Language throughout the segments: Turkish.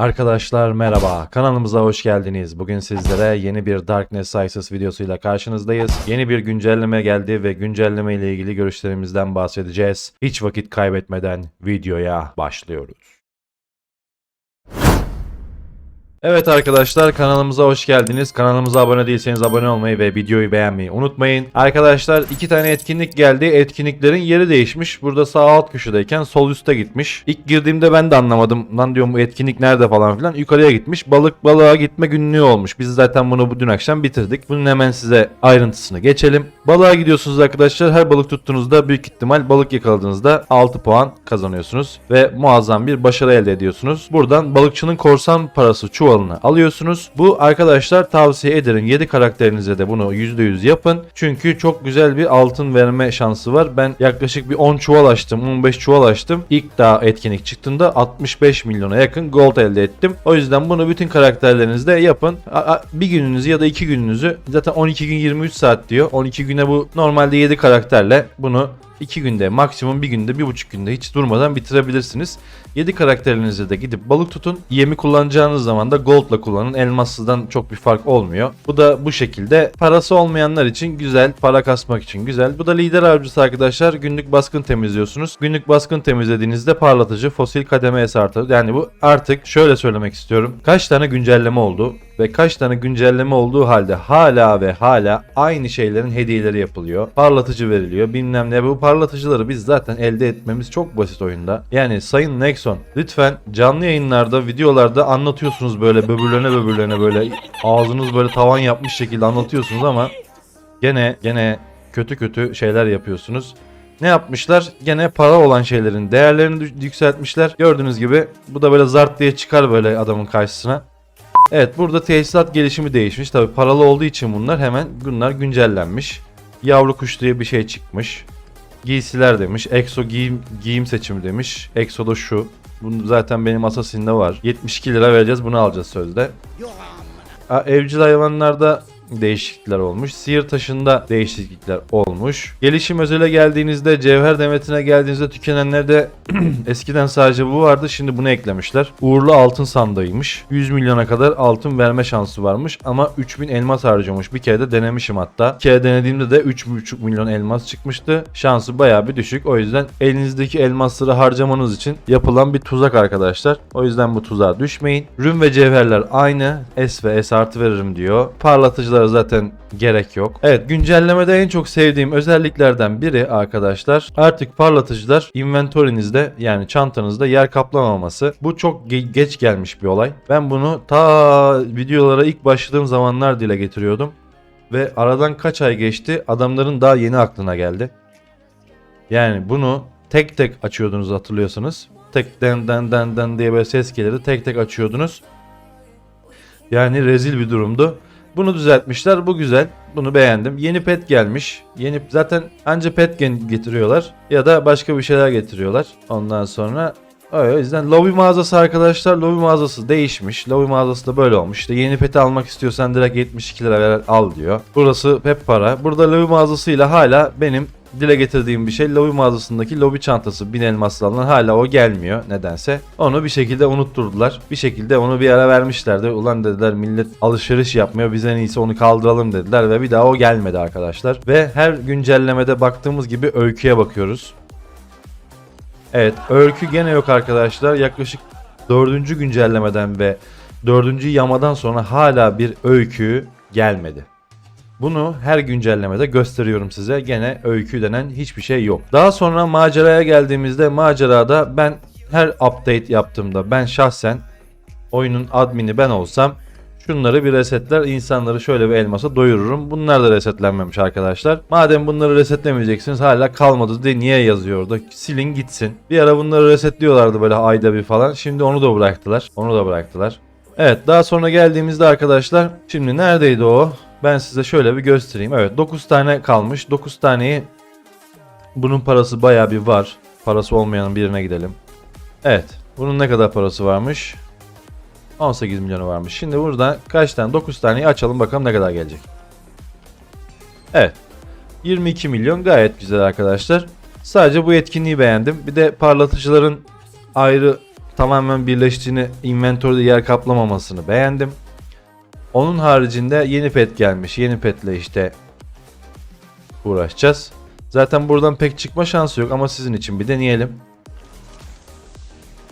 Arkadaşlar merhaba, kanalımıza hoş geldiniz. Bugün sizlere yeni bir Darkness Isis videosuyla karşınızdayız. Yeni bir güncelleme geldi ve güncelleme ile ilgili görüşlerimizden bahsedeceğiz. Hiç vakit kaybetmeden videoya başlıyoruz. Evet arkadaşlar kanalımıza hoş geldiniz. Kanalımıza abone değilseniz abone olmayı ve videoyu beğenmeyi unutmayın. Arkadaşlar iki tane etkinlik geldi. Etkinliklerin yeri değişmiş. Burada sağ alt köşedeyken sol üste gitmiş. İlk girdiğimde ben de anlamadım. Lan diyorum bu etkinlik nerede falan filan. Yukarıya gitmiş. Balık balığa gitme günlüğü olmuş. Biz zaten bunu bu dün akşam bitirdik. Bunun hemen size ayrıntısını geçelim. Balığa gidiyorsunuz arkadaşlar. Her balık tuttuğunuzda büyük ihtimal balık yakaladığınızda 6 puan kazanıyorsunuz. Ve muazzam bir başarı elde ediyorsunuz. Buradan balıkçının korsan parası çuvalını alıyorsunuz. Bu arkadaşlar tavsiye ederim. 7 karakterinize de bunu %100 yapın. Çünkü çok güzel bir altın verme şansı var. Ben yaklaşık bir 10 çuval açtım. 15 çuval açtım. İlk daha etkinlik çıktığında 65 milyona yakın gold elde ettim. O yüzden bunu bütün karakterlerinizde yapın. Bir gününüzü ya da iki gününüzü zaten 12 gün 23 saat diyor. 12 güne bu normalde 7 karakterle bunu 2 günde maksimum bir günde bir buçuk günde hiç durmadan bitirebilirsiniz. 7 karakterinizle de gidip balık tutun. Yemi kullanacağınız zaman da goldla kullanın. Elmassızdan çok bir fark olmuyor. Bu da bu şekilde parası olmayanlar için güzel. Para kasmak için güzel. Bu da lider avcısı arkadaşlar. Günlük baskın temizliyorsunuz. Günlük baskın temizlediğinizde parlatıcı fosil kademe artı. Yani bu artık şöyle söylemek istiyorum. Kaç tane güncelleme oldu ve kaç tane güncelleme olduğu halde hala ve hala aynı şeylerin hediyeleri yapılıyor. Parlatıcı veriliyor bilmem ne. Bu parlatıcıları biz zaten elde etmemiz çok basit oyunda. Yani Sayın Nexon lütfen canlı yayınlarda videolarda anlatıyorsunuz böyle böbürlene böbürlene böyle ağzınız böyle tavan yapmış şekilde anlatıyorsunuz ama gene gene kötü kötü şeyler yapıyorsunuz. Ne yapmışlar? Gene para olan şeylerin değerlerini yükseltmişler. Gördüğünüz gibi bu da böyle zart diye çıkar böyle adamın karşısına. Evet burada tesisat gelişimi değişmiş. Tabi paralı olduğu için bunlar hemen bunlar güncellenmiş. Yavru kuş diye bir şey çıkmış. Giysiler demiş. Exo giyim, giyim seçimi demiş. Exo da şu. Bunu zaten benim Assassin'de var. 72 lira vereceğiz bunu alacağız sözde. Evcil hayvanlarda değişiklikler olmuş. Sihir taşında değişiklikler olmuş. Gelişim özele geldiğinizde, cevher demetine geldiğinizde tükenenlerde eskiden sadece bu vardı. Şimdi bunu eklemişler. Uğurlu altın sandığıymış. 100 milyona kadar altın verme şansı varmış ama 3000 elmas harcamış. Bir kere de denemişim hatta. Bir kere denediğimde de 3,5 milyon elmas çıkmıştı. Şansı bayağı bir düşük. O yüzden elinizdeki elmasları harcamanız için yapılan bir tuzak arkadaşlar. O yüzden bu tuzağa düşmeyin. Rün ve cevherler aynı. S ve S artı veririm diyor. Parlatıcılara zaten gerek yok. Evet güncellemede en çok sevdiğim özelliklerden biri arkadaşlar artık parlatıcılar inventorinizde yani çantanızda yer kaplamaması. Bu çok ge- geç gelmiş bir olay. Ben bunu ta videolara ilk başladığım zamanlar dile getiriyordum. Ve aradan kaç ay geçti adamların daha yeni aklına geldi. Yani bunu tek tek açıyordunuz hatırlıyorsanız. Tek den den den den diye böyle ses gelirdi. Tek tek açıyordunuz. Yani rezil bir durumdu. Bunu düzeltmişler. Bu güzel. Bunu beğendim. Yeni pet gelmiş. Yeni zaten anca pet getiriyorlar ya da başka bir şeyler getiriyorlar. Ondan sonra o yüzden lobby mağazası arkadaşlar lobby mağazası değişmiş. Lobby mağazası da böyle olmuş. İşte yeni peti almak istiyorsan direkt 72 lira ver al diyor. Burası hep para. Burada lobby mağazasıyla hala benim dile getirdiğim bir şey lobi mağazasındaki lobi çantası bin elmaslı hala o gelmiyor nedense. Onu bir şekilde unutturdular. Bir şekilde onu bir ara vermişlerdi. Ulan dediler millet alışveriş yapmıyor biz en iyisi onu kaldıralım dediler ve bir daha o gelmedi arkadaşlar. Ve her güncellemede baktığımız gibi öyküye bakıyoruz. Evet öykü gene yok arkadaşlar. Yaklaşık dördüncü güncellemeden ve dördüncü yamadan sonra hala bir öykü gelmedi. Bunu her güncellemede gösteriyorum size. Gene öykü denen hiçbir şey yok. Daha sonra maceraya geldiğimizde macerada ben her update yaptığımda ben şahsen oyunun admini ben olsam şunları bir resetler insanları şöyle bir elmasa doyururum. Bunlar da resetlenmemiş arkadaşlar. Madem bunları resetlemeyeceksiniz hala kalmadı diye niye yazıyor orada? Silin gitsin. Bir ara bunları resetliyorlardı böyle ayda bir falan. Şimdi onu da bıraktılar. Onu da bıraktılar. Evet daha sonra geldiğimizde arkadaşlar şimdi neredeydi o? Ben size şöyle bir göstereyim. Evet 9 tane kalmış. 9 taneyi bunun parası baya bir var. Parası olmayanın birine gidelim. Evet. Bunun ne kadar parası varmış? 18 milyonu varmış. Şimdi burada kaç tane? 9 taneyi açalım bakalım ne kadar gelecek. Evet. 22 milyon gayet güzel arkadaşlar. Sadece bu etkinliği beğendim. Bir de parlatıcıların ayrı tamamen birleştiğini, inventörde yer kaplamamasını beğendim. Onun haricinde yeni pet gelmiş. Yeni petle işte uğraşacağız. Zaten buradan pek çıkma şansı yok ama sizin için bir deneyelim.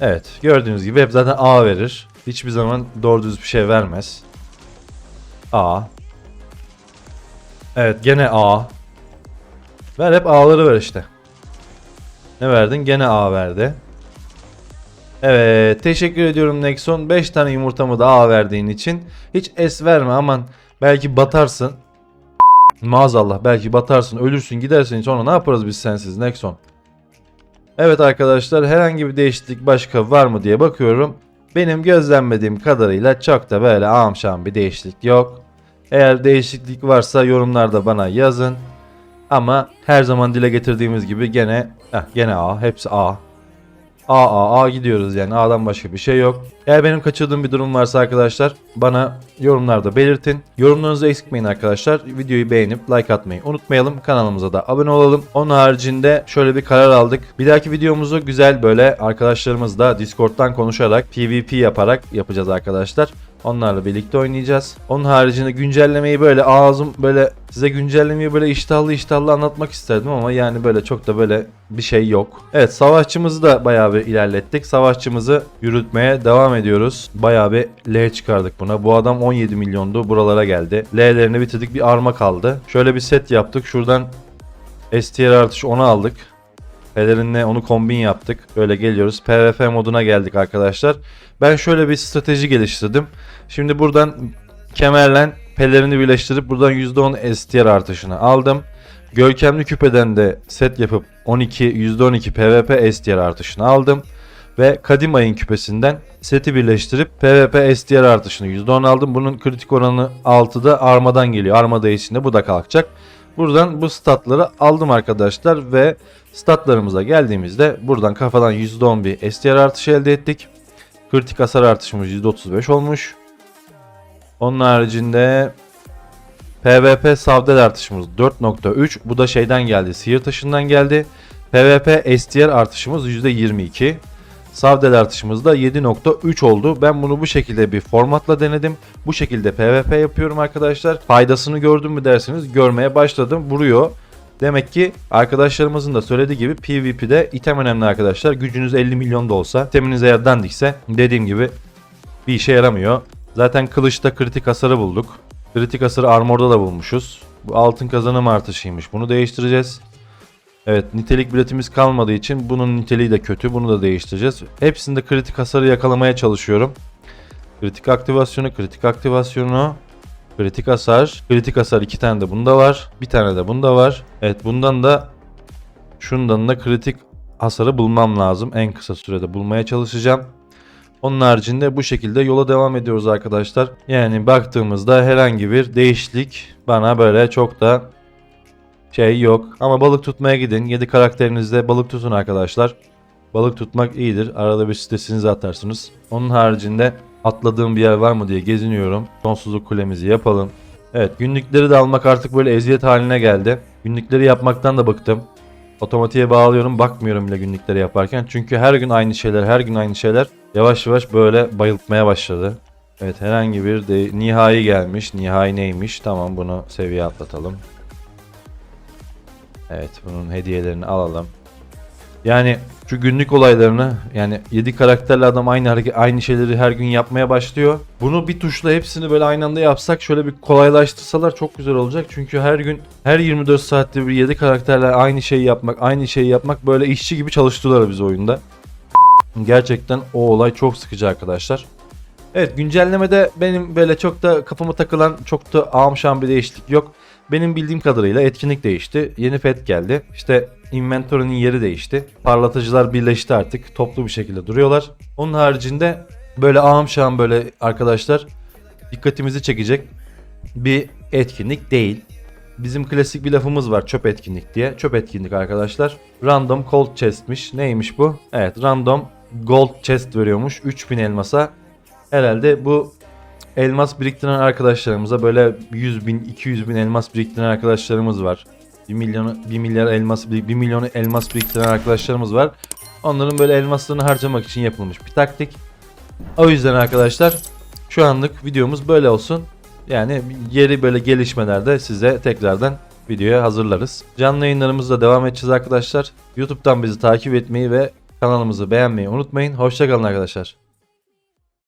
Evet gördüğünüz gibi hep zaten A verir. Hiçbir zaman doğru düz bir şey vermez. A. Evet gene A. Ver hep A'ları ver işte. Ne verdin? Gene A verdi. Evet teşekkür ediyorum Nexon. 5 tane yumurtamı da A verdiğin için. Hiç S verme aman. Belki batarsın. Maazallah belki batarsın ölürsün gidersin sonra ne yaparız biz sensiz Nexon. Evet arkadaşlar herhangi bir değişiklik başka var mı diye bakıyorum. Benim gözlemlediğim kadarıyla çok da böyle amşam bir değişiklik yok. Eğer değişiklik varsa yorumlarda bana yazın. Ama her zaman dile getirdiğimiz gibi gene heh, gene A hepsi A. A A A gidiyoruz yani A'dan başka bir şey yok. Eğer benim kaçırdığım bir durum varsa arkadaşlar bana yorumlarda belirtin. Yorumlarınızı eksikmeyin arkadaşlar. Videoyu beğenip like atmayı unutmayalım. Kanalımıza da abone olalım. Onun haricinde şöyle bir karar aldık. Bir dahaki videomuzu güzel böyle arkadaşlarımızla Discord'dan konuşarak PvP yaparak yapacağız arkadaşlar. Onlarla birlikte oynayacağız. Onun haricinde güncellemeyi böyle ağzım böyle size güncellemeyi böyle iştahlı iştahlı anlatmak isterdim ama yani böyle çok da böyle bir şey yok. Evet savaşçımızı da bayağı bir ilerlettik. Savaşçımızı yürütmeye devam ediyoruz. Bayağı bir L çıkardık buna. Bu adam 17 milyondu buralara geldi. L'lerini bitirdik bir arma kaldı. Şöyle bir set yaptık. Şuradan STR artış 10'u aldık. Pelerinle onu kombin yaptık. Böyle geliyoruz. PvP moduna geldik arkadaşlar. Ben şöyle bir strateji geliştirdim. Şimdi buradan kemerle pelerini birleştirip buradan %10 STR artışını aldım. Görkemli küpeden de set yapıp 12 %12 PvP STR artışını aldım. Ve Kadim Ay'ın küpesinden seti birleştirip PvP STR artışını %10 aldım. Bunun kritik oranı 6'da armadan geliyor. Armada içinde bu da kalkacak. Buradan bu statları aldım arkadaşlar ve statlarımıza geldiğimizde buradan kafadan %10 bir STR artışı elde ettik. Kritik hasar artışımız %35 olmuş. Onun haricinde PvP savdel artışımız 4.3. Bu da şeyden geldi. Sihir taşından geldi. PvP STR artışımız %22. Savdel artışımız da 7.3 oldu. Ben bunu bu şekilde bir formatla denedim. Bu şekilde PvP yapıyorum arkadaşlar. Faydasını gördüm mü derseniz görmeye başladım. Vuruyor. Demek ki arkadaşlarımızın da söylediği gibi PvP'de item önemli arkadaşlar. Gücünüz 50 milyon da olsa, iteminiz eğer dandikse dediğim gibi bir işe yaramıyor. Zaten kılıçta kritik hasarı bulduk. Kritik hasarı armorda da bulmuşuz. Bu altın kazanım artışıymış. Bunu değiştireceğiz. Evet nitelik biletimiz kalmadığı için bunun niteliği de kötü. Bunu da değiştireceğiz. Hepsinde kritik hasarı yakalamaya çalışıyorum. Kritik aktivasyonu, kritik aktivasyonu, kritik hasar. Kritik hasar iki tane de bunda var. Bir tane de bunda var. Evet bundan da şundan da kritik hasarı bulmam lazım. En kısa sürede bulmaya çalışacağım. Onun haricinde bu şekilde yola devam ediyoruz arkadaşlar. Yani baktığımızda herhangi bir değişiklik bana böyle çok da şey yok. Ama balık tutmaya gidin. 7 karakterinizde balık tutun arkadaşlar. Balık tutmak iyidir. Arada bir stresinizi atarsınız. Onun haricinde atladığım bir yer var mı diye geziniyorum. Sonsuzluk kulemizi yapalım. Evet günlükleri de almak artık böyle eziyet haline geldi. Günlükleri yapmaktan da bıktım. Otomatiğe bağlıyorum bakmıyorum bile günlükleri yaparken. Çünkü her gün aynı şeyler her gün aynı şeyler yavaş yavaş böyle bayıltmaya başladı. Evet herhangi bir de nihai gelmiş. Nihai neymiş? Tamam bunu seviye atlatalım. Evet bunun hediyelerini alalım. Yani şu günlük olaylarını yani 7 karakterli adam aynı hareket aynı şeyleri her gün yapmaya başlıyor. Bunu bir tuşla hepsini böyle aynı anda yapsak şöyle bir kolaylaştırsalar çok güzel olacak. Çünkü her gün her 24 saatte bir 7 karakterle aynı şeyi yapmak, aynı şeyi yapmak böyle işçi gibi çalıştırıyorlar biz oyunda. Gerçekten o olay çok sıkıcı arkadaşlar. Evet güncellemede benim böyle çok da kafama takılan çok da ağam bir değişiklik yok. Benim bildiğim kadarıyla etkinlik değişti. Yeni pet geldi. İşte inventörünün yeri değişti. Parlatıcılar birleşti artık. Toplu bir şekilde duruyorlar. Onun haricinde böyle ağam şahım böyle arkadaşlar dikkatimizi çekecek bir etkinlik değil. Bizim klasik bir lafımız var çöp etkinlik diye. Çöp etkinlik arkadaşlar. Random cold chest'miş. Neymiş bu? Evet random gold chest veriyormuş 3000 elmasa. Herhalde bu elmas biriktiren arkadaşlarımıza böyle 100 bin 200 bin elmas biriktiren arkadaşlarımız var. 1 milyon 1 milyar elmas 1 milyonu elmas biriktiren arkadaşlarımız var. Onların böyle elmaslarını harcamak için yapılmış bir taktik. O yüzden arkadaşlar şu anlık videomuz böyle olsun. Yani yeri böyle gelişmelerde size tekrardan videoya hazırlarız. Canlı yayınlarımızda devam edeceğiz arkadaşlar. YouTube'dan bizi takip etmeyi ve kanalımızı beğenmeyi unutmayın. Hoşçakalın arkadaşlar.